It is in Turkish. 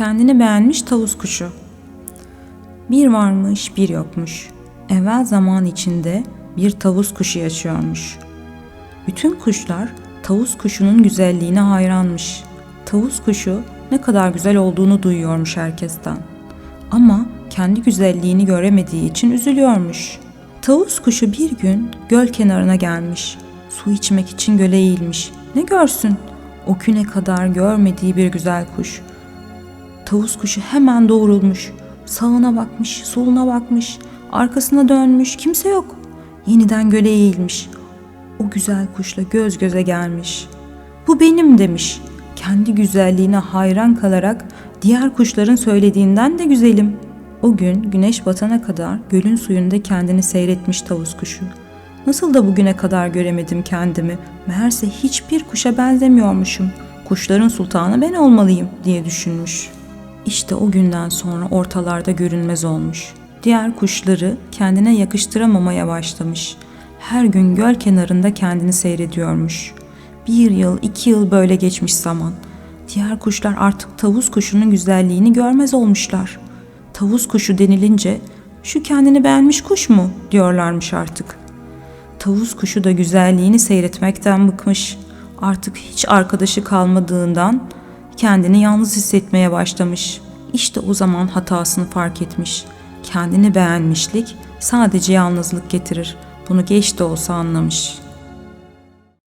Kendini beğenmiş tavus kuşu. Bir varmış, bir yokmuş. Evvel zaman içinde bir tavus kuşu yaşıyormuş. Bütün kuşlar tavus kuşunun güzelliğine hayranmış. Tavus kuşu ne kadar güzel olduğunu duyuyormuş herkesten. Ama kendi güzelliğini göremediği için üzülüyormuş. Tavus kuşu bir gün göl kenarına gelmiş. Su içmek için göle eğilmiş. Ne görsün? O güne kadar görmediği bir güzel kuş. Tavus kuşu hemen doğrulmuş. Sağına bakmış, soluna bakmış, arkasına dönmüş, kimse yok. Yeniden göle eğilmiş. O güzel kuşla göz göze gelmiş. Bu benim demiş. Kendi güzelliğine hayran kalarak diğer kuşların söylediğinden de güzelim. O gün güneş batana kadar gölün suyunda kendini seyretmiş tavus kuşu. Nasıl da bugüne kadar göremedim kendimi. Meğerse hiçbir kuşa benzemiyormuşum. Kuşların sultanı ben olmalıyım diye düşünmüş. İşte o günden sonra ortalarda görünmez olmuş. Diğer kuşları kendine yakıştıramamaya başlamış. Her gün göl kenarında kendini seyrediyormuş. Bir yıl, iki yıl böyle geçmiş zaman. Diğer kuşlar artık tavus kuşunun güzelliğini görmez olmuşlar. Tavus kuşu denilince şu kendini beğenmiş kuş mu diyorlarmış artık. Tavus kuşu da güzelliğini seyretmekten bıkmış. Artık hiç arkadaşı kalmadığından kendini yalnız hissetmeye başlamış. İşte o zaman hatasını fark etmiş. Kendini beğenmişlik sadece yalnızlık getirir. Bunu geç de olsa anlamış.''